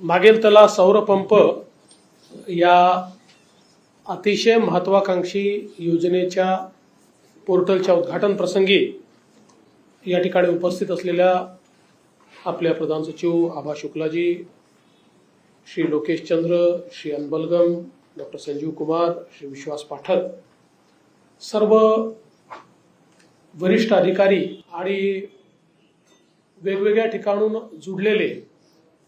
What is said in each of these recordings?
मागेल त्याला सौरपंप या अतिशय महत्वाकांक्षी योजनेच्या पोर्टलच्या उद्घाटन प्रसंगी या ठिकाणी उपस्थित असलेल्या आपल्या प्रधान सचिव आभा शुक्लाजी श्री लोकेश चंद्र श्री अनबलगम डॉक्टर संजीव कुमार श्री विश्वास पाठक सर्व वरिष्ठ अधिकारी आणि वेगवेगळ्या ठिकाणून जुडलेले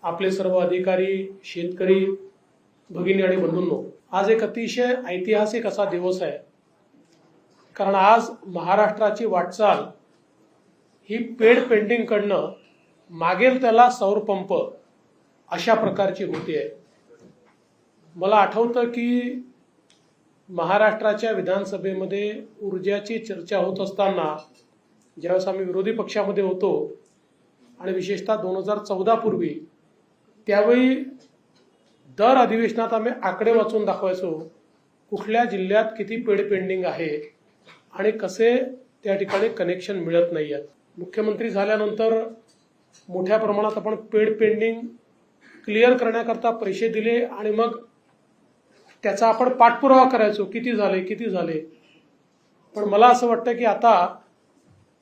आपले सर्व अधिकारी शेतकरी भगिनी आणि बंधूंनो आज एक अतिशय ऐतिहासिक असा दिवस आहे. कारण आज महाराष्ट्राची वाटचाल ही पेड पेंटिंगकडनं मागेल त्याला सौरपंप अशा प्रकारची होती आहे. मला आठवतं की महाराष्ट्राच्या विधानसभेमध्ये ऊर्जाची चर्चा होत असताना ज्यावेळेस आम्ही विरोधी पक्षामध्ये होतो आणि विशेषतः दोन हजार चौदा पूर्वी त्यावेळी दर अधिवेशनात आम्ही आकडे वाचून दाखवायचो कुठल्या जिल्ह्यात किती पेड पेंडिंग आहे आणि कसे त्या ठिकाणी कनेक्शन मिळत नाही आहेत मुख्यमंत्री झाल्यानंतर मोठ्या प्रमाणात आपण पेड पेंडिंग क्लिअर करण्याकरता पैसे दिले आणि मग त्याचा आपण पाठपुरावा करायचो किती झाले किती झाले. पण मला असं वाटतं की आता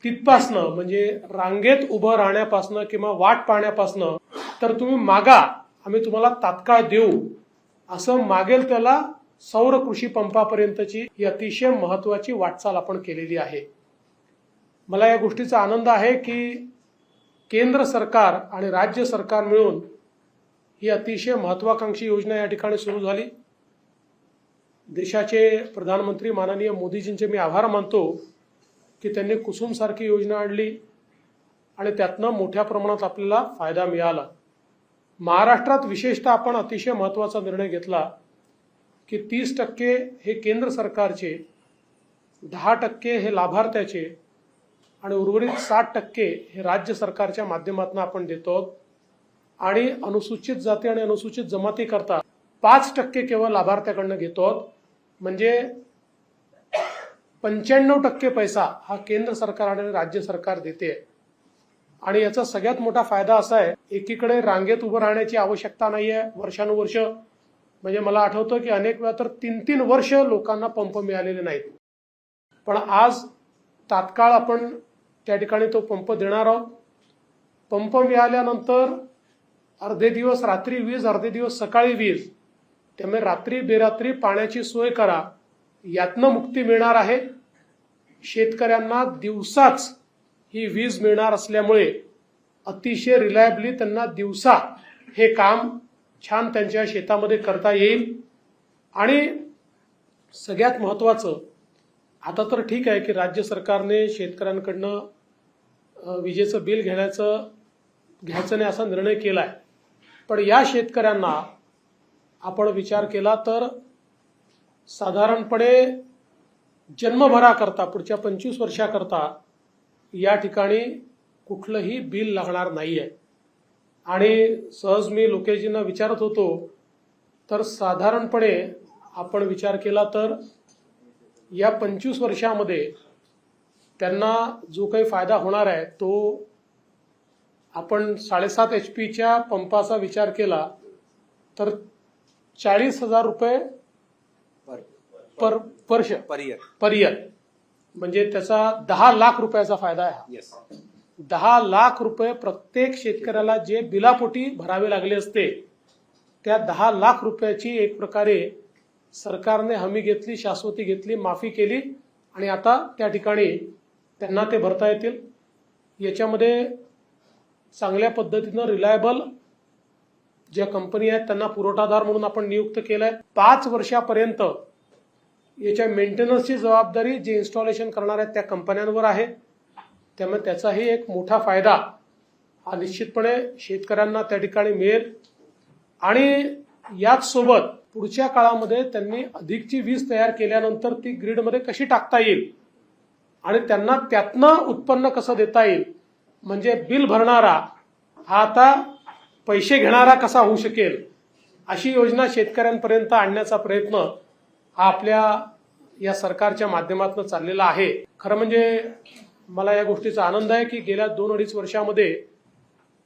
तिथपासनं म्हणजे रांगेत उभं राहण्यापासनं किंवा वाट पाहण्यापासनं तर तुम्ही मागा आम्ही तुम्हाला तात्काळ देऊ. असं मागेल त्याला सौर कृषी पंपापर्यंतची ही अतिशय महत्वाची वाटचाल आपण केलेली आहे. मला या गोष्टीचा आनंद आहे की केंद्र सरकार आणि राज्य सरकार मिळून ही अतिशय महत्वाकांक्षी योजना या ठिकाणी सुरू झाली. देशाचे प्रधानमंत्री माननीय मोदीजींचे मी आभार मानतो की त्यांनी कुसुम सारखी योजना आणली आणि त्यातनं मोठ्या प्रमाणात आपल्याला फायदा मिळाला. महाराष्ट्रात विशेषतः आपण अतिशय महत्त्वाचा निर्णय घेतला की तीस टक्के हे केंद्र सरकारचे दहा टक्के हे लाभार्थ्याचे आणि उर्वरित साठ टक्के हे राज्य सरकारच्या माध्यमातून आपण देतो आहोत. आणि अनुसूचित जाती आणि अनुसूचित जमातीकरता पाच टक्के केवळ लाभार्थ्याकडनं घेतो आहोत. म्हणजे पंच्याण्णव टक्के पैसा हा केंद्र सरकार आणि राज्य सरकार देते आणि याचा सगळ्यात मोठा फायदा असा आहे एकीकडे रांगेत उभं राहण्याची आवश्यकता नाहीये वर्षानुवर्ष. म्हणजे मला आठवतं की अनेक वेळा तर तीन तीन वर्ष लोकांना पंप मिळालेले नाहीत. पण आज तात्काळ आपण त्या ठिकाणी तो पंप देणार आहोत. पंप मिळाल्यानंतर अर्धे दिवस रात्री वीज अर्धे दिवस सकाळी वीज. त्यामुळे रात्री बेरात्री पाण्याची सोय करा. यातनं मुक्ती मिळणार आहे. शेतकऱ्यांना दिवसाच ही वीज मिळणार असल्यामुळे अतिशय रिलायबली त्यांना दिवसा हे काम छान त्यांच्या शेतामध्ये करता येईल. आणि सगळ्यात महत्वाचं आता तर ठीक आहे की राज्य सरकारने शेतकऱ्यांकडनं विजेचं बिल घेण्याचं घ्यायचं नाही असा निर्णय केला आहे पण या शेतकऱ्यांना आपण विचार केला तर साधारणपणे जन्मभराकरता पुढच्या पंचवीस वर्षाकरता या ठिकाणी कुठलंही बिल लागणार नाही आहे आणि सहज मी लोकेशजींना विचारत होतो तर साधारणपणे आपण विचार केला तर या पंचवीस वर्षामध्ये त्यांना जो काही फायदा होणार आहे तो आपण साडेसात एच पीच्या पंपाचा विचार केला तर चाळीस हजार रुपये पर वर्ष पर इयर म्हणजे त्याचा दहा लाख रुपयाचा फायदा आहे येस दहा लाख रुपये प्रत्येक शेतकऱ्याला जे बिलापोटी भरावे लागले असते त्या दहा लाख रुपयाची एक प्रकारे सरकारने हमी घेतली शाश्वती घेतली माफी केली आणि आता त्या ठिकाणी त्यांना ते भरता येतील. याच्यामध्ये चांगल्या पद्धतीनं रिलायबल ज्या कंपनी आहेत त्यांना पुरवठादार म्हणून आपण नियुक्त केलाय. पाच वर्षापर्यंत याच्या मेंटेनन्सची जबाबदारी जे इन्स्टॉलेशन करणार आहेत त्या कंपन्यांवर आहे. त्यामुळे त्याचाही एक मोठा फायदा हा निश्चितपणे शेतकऱ्यांना त्या ठिकाणी मिळेल. आणि याच सोबत पुढच्या काळामध्ये त्यांनी अधिकची वीज तयार केल्यानंतर ती ग्रीडमध्ये कशी टाकता येईल? आणि त्यांना त्यातनं उत्पन्न कसं देता येईल? म्हणजे बिल भरणारा हा आता पैसे घेणारा कसा होऊ शकेल? अशी योजना शेतकऱ्यांपर्यंत आणण्याचा प्रयत्न हा आपल्या या सरकारच्या माध्यमातून चाललेला आहे. खरं म्हणजे मला या गोष्टीचा आनंद आहे की गेल्या दोन अडीच वर्षामध्ये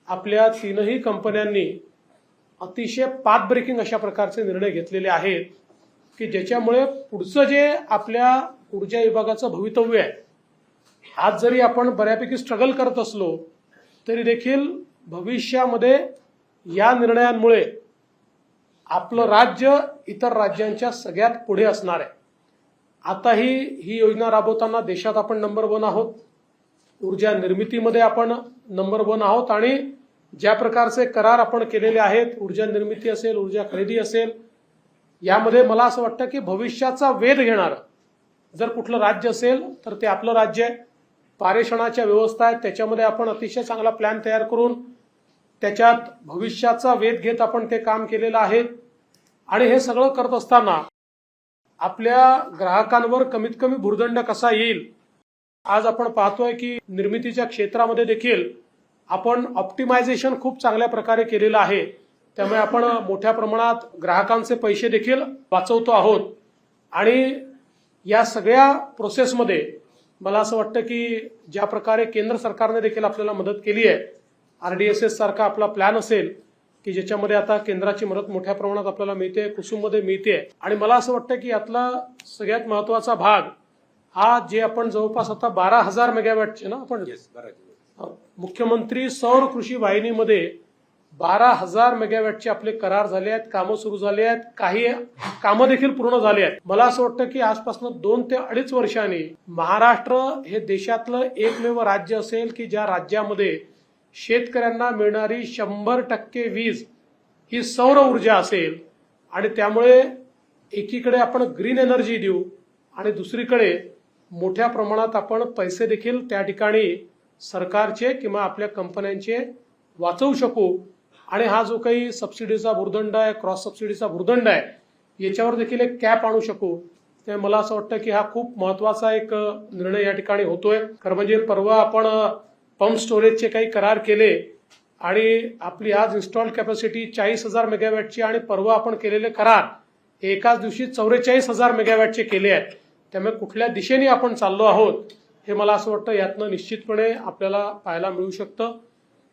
आपल्या तीनही कंपन्यांनी अतिशय पाथ ब्रेकिंग अशा प्रकारचे निर्णय घेतलेले आहेत की ज्याच्यामुळे पुढचं जे आपल्या ऊर्जा विभागाचं भवितव्य आहे आज जरी आपण बऱ्यापैकी स्ट्रगल करत असलो तरी देखील भविष्यामध्ये या निर्णयांमुळे आपलं राज्य इतर राज्यांच्या सगळ्यात पुढे असणार आहे. आताही ही योजना राबवताना देशात आपण नंबर वन आहोत. ऊर्जा निर्मितीमध्ये आपण नंबर वन आहोत आणि ज्या प्रकारचे करार आपण केलेले आहेत ऊर्जा निर्मिती असेल ऊर्जा खरेदी असेल यामध्ये मला असं वाटतं की भविष्याचा वेध घेणारं. जर कुठलं राज्य असेल तर ते आपलं राज्य आहे. पारेषणाच्या व्यवस्था आहेत त्याच्यामध्ये आपण अतिशय चांगला प्लॅन तयार करून त्याच्यात भविष्याचा वेध घेत आपण ते काम केलेलं आहे. आणि हे सगळं करत असताना आपल्या ग्राहकांवर कमीत कमी भुर्दंड कसा येईल आज आपण पाहतोय की निर्मितीच्या क्षेत्रामध्ये देखील आपण ऑप्टिमायझेशन खूप चांगल्या प्रकारे केलेलं आहे. त्यामुळे आपण मोठ्या प्रमाणात ग्राहकांचे पैसे देखील वाचवतो आहोत. आणि या सगळ्या प्रोसेसमध्ये मला असं वाटतं की ज्या प्रकारे केंद्र सरकारने देखील आपल्याला मदत केली आहे आरडीएसएस सारखा आपला प्लॅन असेल की ज्याच्यामध्ये आता केंद्राची मदत मोठ्या प्रमाणात आपल्याला मिळते कुसुममध्ये मिळते. आणि मला असं वाटतं की यातला सगळ्यात महत्त्वाचा भाग हा जे आपण जवळपास आता बारा हजार मेगावॅटचे ना आपण? मुख्यमंत्री सौर कृषी वाहिनीमध्ये बारा हजार मेगावॅटचे आपले करार झाले आहेत कामं सुरू झाले आहेत काही कामं देखील पूर्ण झाली आहेत. मला असं वाटतं की आजपासून दोन ते अडीच वर्षांनी महाराष्ट्र हे देशातलं एकमेव राज्य असेल की ज्या राज्यामध्ये शेतकऱ्यांना मिळणारी शंभर टक्के वीज ही सौर ऊर्जा असेल आणि त्यामुळे एकीकडे आपण ग्रीन एनर्जी देऊ आणि दुसरीकडे मोठ्या प्रमाणात आपण पैसे देखील त्या ठिकाणी सरकारचे किंवा आपल्या कंपन्यांचे वाचवू शकू. आणि हा जो काही सबसिडीचा भुर्दंड आहे क्रॉस सबसिडीचा भुर्दंड आहे याच्यावर देखील एक कॅप आणू शकू. ते मला असं वाटतं की हा खूप महत्त्वाचा एक निर्णय या ठिकाणी होतोय. खरं म्हणजे परवा आपण पंप स्टोरेजचे काही करार केले आणि आपली आज इन्स्टॉल कॅपॅसिटी चाळीस हजार मेगावॅटची आणि परवा आपण केलेले करार हे एकाच दिवशी चौवेचाळीस हजार मेगावॅटचे केले आहेत. त्यामुळे कुठल्या दिशेने आपण चाललो आहोत हे मला असं वाटतं यातनं निश्चितपणे आपल्याला पाहायला मिळू शकतं.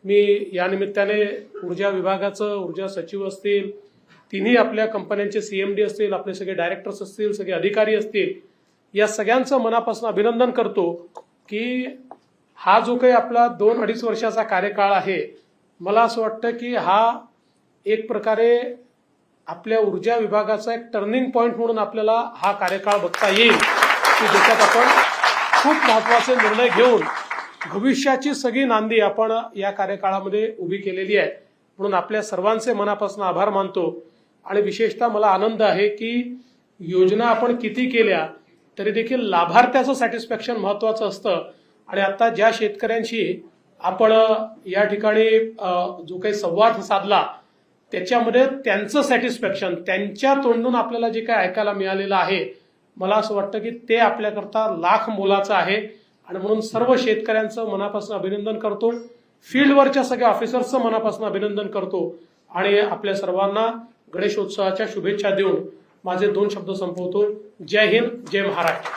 मी या निमित्ताने ऊर्जा विभागाचं ऊर्जा सचिव असतील तिन्ही आपल्या कंपन्यांचे सीएमडी असतील आपले सगळे डायरेक्टर्स असतील सगळे अधिकारी असतील या सगळ्यांचं मनापासून अभिनंदन करतो की हा जो काही आपला दोन अडीच वर्षाचा कार्यकाळ आहे मला असं वाटतं की हा एक प्रकारे आपल्या ऊर्जा विभागाचा एक टर्निंग पॉईंट म्हणून आपल्याला हा कार्यकाळ बघता येईल की ज्याच्यात आपण खूप महत्त्वाचे निर्णय घेऊन भविष्याची सगळी नांदी आपण या कार्यकाळामध्ये उभी केलेली आहे. म्हणून आपल्या सर्वांचे मनापासून आभार मानतो. आणि विशेषतः मला आनंद आहे की योजना आपण किती केल्या तरी देखील लाभार्थ्याचं सॅटिस्फॅक्शन महत्वाचं असतं. आणि आता ज्या शेतकऱ्यांशी आपण या ठिकाणी जो काही संवाद साधला त्याच्यामध्ये त्यांचं सॅटिस्फॅक्शन त्यांच्या तोंडून आपल्याला जे काय ऐकायला मिळालेलं आहे मला असं वाटतं की ते आपल्याकरता लाख मोलाचं आहे. आणि म्हणून सर्व शेतकऱ्यांचं मनापासून अभिनंदन करतो. फील्डवरच्या सगळ्या ऑफिसर्सचं मनापासून अभिनंदन करतो. आणि आपल्या सर्वांना गणेशोत्सवाच्या शुभेच्छा देऊन माझे दोन शब्द संपवतो. जय हिंद जय महाराष्ट्र.